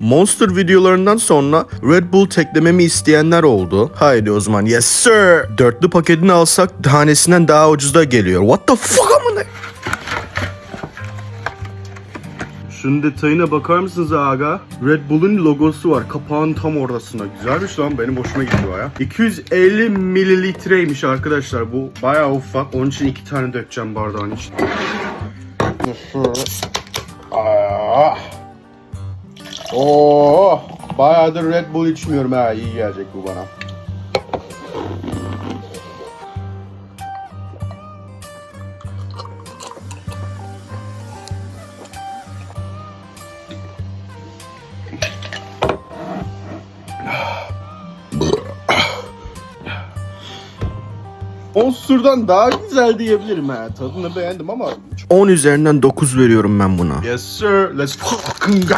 Monster videolarından sonra Red Bull teklememi isteyenler oldu. Haydi o zaman yes sir. Dörtlü paketini alsak tanesinden daha ucuza geliyor. What the fuck amına? Şunun detayına bakar mısınız aga? Red Bull'un logosu var. Kapağın tam ortasında. Güzelmiş lan benim hoşuma gitti baya. 250 mililitreymiş arkadaşlar. Bu bayağı ufak. Onun için iki tane dökeceğim bardağın içine. Ah. Oo, bayağıdır Red Bull içmiyorum ha. İyi gelecek bu bana. Monster'dan daha güzel diyebilirim ha. Tadını beğendim ama 10 üzerinden 9 veriyorum ben buna. Yes sir. Let's fucking go.